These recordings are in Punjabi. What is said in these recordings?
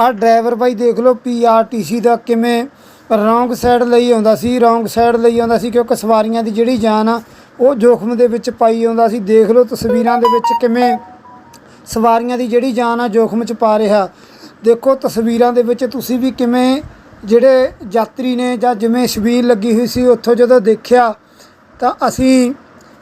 ਆ ਡਰਾਈਵਰ ਬਾਈ ਦੇਖ ਲਓ ਪੀਆਰਟੀਸੀ ਦਾ ਕਿਵੇਂ ਰੌਂਗ ਸਾਈਡ ਲਈ ਆਉਂਦਾ ਸੀ, ਰੌਂਗ ਸਾਈਡ ਲਈ ਆਉਂਦਾ ਸੀ ਕਿਉਂਕਿ ਸਵਾਰੀਆਂ ਦੀ ਜਿਹੜੀ ਜਾਨ ਆ, ਉਹ ਜੋਖਮ ਦੇ ਵਿੱਚ ਪਾਈ ਆਉਂਦਾ ਸੀ। ਦੇਖ ਲਓ ਤਸਵੀਰਾਂ ਦੇ ਵਿੱਚ ਕਿਵੇਂ ਸਵਾਰੀਆਂ ਦੀ ਜਿਹੜੀ ਜਾਨ ਆ, ਜੋਖਮ ਚ ਪਾ ਰਿਹਾ। ਦੇਖੋ ਤਸਵੀਰਾਂ ਦੇ ਵਿੱਚ ਤੁਸੀਂ ਵੀ ਕਿਵੇਂ ਜਿਹੜੇ ਯਾਤਰੀ ਨੇ ਜਾਂ ਜਿਵੇਂ ਸ਼ਬੀਲ ਲੱਗੀ ਹੋਈ ਸੀ ਉੱਥੋਂ ਜਦੋਂ ਦੇਖਿਆ, ਤਾਂ ਅਸੀਂ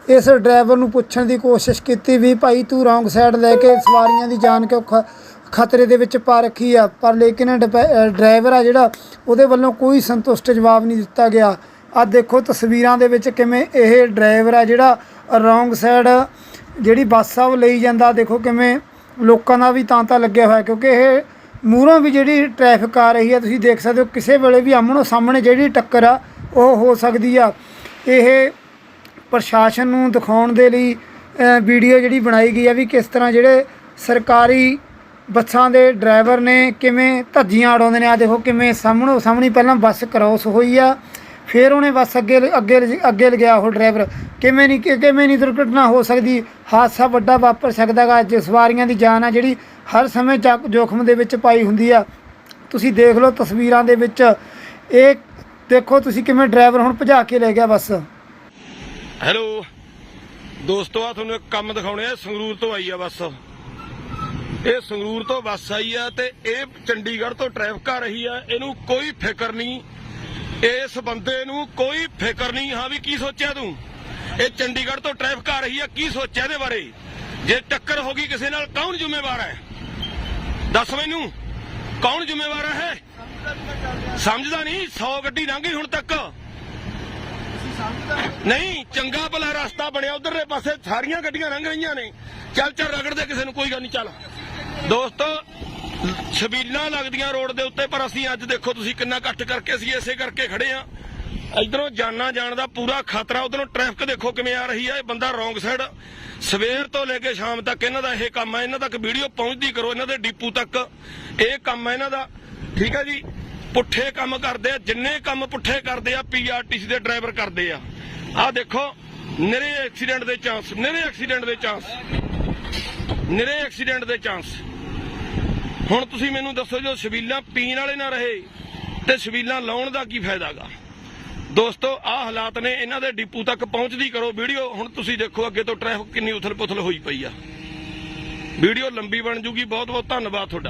ਇਸ ਡਰਾਈਵਰ ਨੂੰ ਪੁੱਛਣ ਦੀ ਕੋਸ਼ਿਸ਼ ਕੀਤੀ ਵੀ ਭਾਈ ਤੂੰ ਰੌਂਗ ਸਾਈਡ ਲੈ ਕੇ ਸਵਾਰੀਆਂ ਦੀ ਜਾਨ ਕਿਉਂ ਖ- ਖਤਰੇ ਦੇ ਵਿੱਚ ਪਾ ਰੱਖੀ ਆ, ਪਰ ਲੇਕਿਨ ਡਪੈ- ਡਰਾਈਵਰ ਆ ਜਿਹੜਾ, ਉਹਦੇ ਵੱਲੋਂ ਕੋਈ ਸੰਤੁਸ਼ਟ ਜਵਾਬ ਨਹੀਂ ਦਿੱਤਾ ਗਿਆ। ਆ ਦੇਖੋ ਤਸਵੀਰਾਂ ਦੇ ਵਿੱਚ ਕਿਵੇਂ ਇਹ ਡਰਾਈਵਰ ਆ ਜਿਹੜਾ ਰੋਂਗ ਸਾਈਡ ਜਿਹੜੀ ਬੱਸ ਆ ਉਹ ਲਈ ਜਾਂਦਾ। ਦੇਖੋ ਕਿਵੇਂ ਲੋਕਾਂ ਦਾ ਵੀ ਤਾਂ ਲੱਗਿਆ ਹੋਇਆ, ਕਿਉਂਕਿ ਇਹ ਮੂਹਰੋਂ ਵੀ ਜਿਹੜੀ ਟ੍ਰੈਫਿਕ ਆ ਰਹੀ ਆ, ਤੁਸੀਂ ਦੇਖ ਸਕਦੇ ਹੋ ਕਿਸੇ ਵੇਲੇ ਵੀ ਆਮਣੋ ਸਾਹਮਣੇ ਜਿਹੜੀ ਟੱਕਰ ਆ, ਉਹ ਹੋ ਸਕਦੀ ਆ। ਇਹ ਪ੍ਰਸ਼ਾਸਨ ਨੂੰ ਦਿਖਾਉਣ ਦੇ ਲਈ ਵੀਡੀਓ ਜਿਹੜੀ ਬਣਾਈ ਗਈ ਆ ਵੀ ਕਿਸ ਤਰ੍ਹਾਂ ਜਿਹੜੇ ਸਰਕਾਰੀ ਬੱਸਾਂ ਦੇ ਡਰਾਈਵਰ ਨੇ ਕਿਵੇਂ ਧੱਜੀਆਂ ਉਡਾਉਂਦੇ ਨੇ? ਆ ਦੇਖੋ ਕਿਵੇਂ ਸਾਹਮਣੋ ਸਾਹਮਣੀ ਪਹਿਲਾਂ ਬੱਸ ਕ੍ਰਾਸ ਹੋਈ ਆ। ਫਿਰ ਉਹਨੇ ਬੱਸ ਅੱਗੇ ਅੱਗੇ ਅੱਗੇ ਲਗਿਆ ਉਹ ਡਰਾਈਵਰ। ਕਿਵੇਂ ਨਹੀਂ ਕਿ- ਕਿਵੇਂ ਨਹੀਂ ਦੁਰਘਟਨਾ ਹੋ ਸਕਦੀ? ਹਾਦਸਾ ਵੱਡਾ ਵਾਪਰ ਸਕਦਾਗਾ ਅੱਜ ਸਵਾਰੀਆਂ ਦੀ ਜਾਨ ਆ ਜਿਹੜੀ ਹਰ ਸਮੇਂ ਜੋਖਮ ਦੇ ਵਿੱਚ ਪਾਈ ਹੁੰਦੀ ਆ। ਤੁਸੀਂ ਦੇਖ ਲਓ ਤਸਵੀਰਾਂ ਦੇ ਵਿੱਚ। ਇਹ ਦੇਖੋ ਤੁਸੀਂ ਕਿਵੇਂ ਡਰਾਈਵਰ ਹੁਣ ਭਜਾ ਕੇ ਲੈ ਗਿਆ ਬੱਸ। ਹੈਲੋ, ਦੋਸਤੋ ਆ ਤੁਹਾਨੂੰ ਇੱਕ ਕੰਮ ਦਿਖਾਉਣੇ ਆ। ਸੰਗਰੂਰ ਤੋਂ ਆਈ ਆ ਬੱਸ। ਇਹ ਸੰਗਰੂਰ ਤੋਂ ਬੱਸ ਆਈ ਆ ਤੇ ਇਹ ਚੰਡੀਗੜ੍ਹ ਤੋਂ ਟ੍ਰੈਫਿਕ ਆ ਰਹੀ ਆ। ਇਹਨੂੰ ਕੋਈ ਫਿਕਰ ਨਹੀਂ। ਇਸ ਬੰਦੇ ਨੂੰ ਕੋਈ ਫਿਕਰ ਨਹੀਂ। ਹਾਂ ਵੀ ਕੀ ਸੋਚਿਆ ਤੂੰ? ਇਹ ਚੰਡੀਗੜ੍ਹ ਤੋਂ ਟ੍ਰੈਫਿਕ ਆ ਰਹੀ ਆ। ਕੀ ਸੋਚਿਆ ਇਹਦੇ ਬਾਰੇ? ਜੇ ਟੱਕਰ ਹੋ ਗਈ ਕਿਸੇ ਨਾਲ, ਕੌਣ ਜ਼ਿੰਮੇਵਾਰ ਹੈ? ਦੱਸ ਮੈਨੂੰ। ਕੌਣ ਜ਼ਿੰਮੇਵਾਰ ਹੈ? ਸਮਝਦਾ ਨਹੀਂ। 100 ਗੱਡੀ ਲੰਘ ਗਈ ਹੁਣ ਤੱਕ। ਨਹੀਂ, ਚੰਗਾ ਭਲਾ ਰਸਤਾ ਬਣਿਆ। ਉਧਰਲੇ ਪਾਸੇ ਸਾਰੀਆਂ ਗੱਡੀਆਂ ਲੰਘ ਰਹੀਆਂ ਨੇ। ਚੱਲ ਚੱਲ, ਰਗੜਦੇ ਕਿਸੇ ਨੂੰ। ਕੋਈ ਗੱਲ ਨਹੀਂ, ਚੱਲ। ਦੋਸਤੋ, ਛਬੀਲਾਂ ਲੱਗਦੀਆਂ ਰੋਡ ਦੇ ਉੱਤੇ, ਪਰ ਅਸੀਂ ਅੱਜ ਦੇਖੋ ਤੁਸੀਂ ਕਿੰਨਾ ਇਕੱਠ ਕਰਕੇ ਅਸੀਂ ਇਸੇ ਕਰਕੇ ਖੜੇ ਆ ਇਧਰੋਂ ਜਾਨਾ ਜਾਣ ਦਾ ਪੂਰਾ ਖਤਰਾ, ਉਧਰੋਂ ਟ੍ਰੈਫਿਕ ਦੇਖੋ ਕਿਵੇਂ ਆ ਰਹੀ ਹੈ, ਇਹ ਬੰਦਾ ਰੋਂਗ ਸਾਈਡ ਸਵੇਰ ਤੋਂ ਲੈ ਕੇ ਸ਼ਾਮ ਤੱਕ ਇਹਨਾਂ ਦਾ ਇਹ ਕੰਮ ਹੈ, ਇਹਨਾਂ ਤੱਕ ਵੀਡੀਓ ਪਹੁੰਚਦੀ ਕਰੋ, ਇਹਨਾਂ ਦੇ ਡਿਪੂ ਤੱਕ। ਇਹ ਕੰਮ ਹੈ ਇਹਨਾਂ ਦਾ, ਠੀਕ ਹੈ ਜੀ? ਪੁੱਠੇ ਕੰਮ ਕਰਦੇ ਆ, ਜਿੰਨੇ ਕੰਮ ਪੁੱਠੇ ਕਰਦੇ ਆ ਪੀਆਰਟੀਸੀ ਦੇ ਡਰਾਈਵਰ ਕਰਦੇ ਆ। ਆਹ ਦੇਖੋ, ਨਿਰੇ ਐਕਸੀਡੈਂਟ ਦੇ ਚਾਂਸ ਨਿਰੇ ਐਕਸੀਡੈਂਟ ਦੇ ਚਾਂਸ ਨਿਰੇ ਐਕਸੀਡੈਂਟ ਦੇ ਚਾਂਸ ਹੁਣ ਤੁਸੀਂ ਮੈਨੂੰ ਦੱਸੋ ਜੋ ਸ਼ਬੀਲਾਂ ਪੀਣ ਵਾਲੇ ਨਾ ਰਹੇ ਤੇ ਸ਼ਬੀਲਾਂ ਲਾਉਣ ਦਾ ਕੀ ਫਾਇਦਾਗਾ ਦੋਸਤੋ ਆਹ ਹਾਲਾਤ ਨੇ ਇਹਨਾਂ ਦੇ ਡਿਪੂ ਤੱਕ ਪਹੁੰਚਦੀ ਕਰੋ। ਵੀਡੀਓ ਹੁਣ ਤੁਸੀਂ ਦੇਖੋ ਅੱਗੇ ਤੋਂ ਟ੍ਰੈਫਿਕ ਕਿੰਨੀ ਉਥਲ ਪੁਥਲ ਹੋਈ ਪਈ ਆ। ਵੀਡੀਓ ਲੰਬੀ ਬਣ ਜੂਗੀ। ਬਹੁਤ ਬਹੁਤ ਧੰਨਵਾਦ ਤੁਹਾਡਾ।